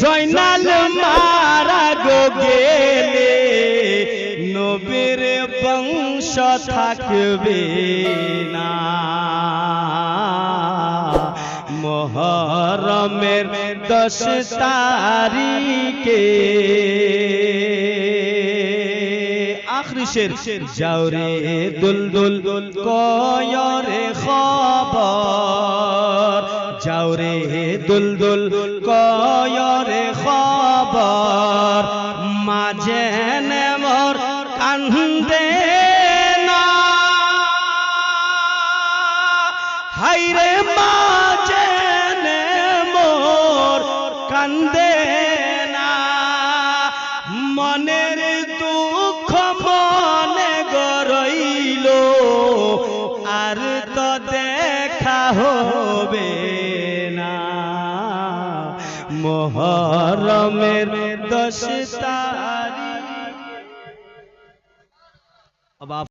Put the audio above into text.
জয়নাল মারা গো গেলে নবীর বংশ থাকবে না। মহরমের দশ তারিখে আখরি শের যাওরে দুল দুল দুল কয়রে খবর যাওরে দুল দুল কয়রে খবর। মাঝে মোর কান্দে না। হাইরে মাঝে মোর কান্দে না। মনের দুঃখ মনে গরইল আর তো দেখা হবে মোহরমের দশ তারিখ।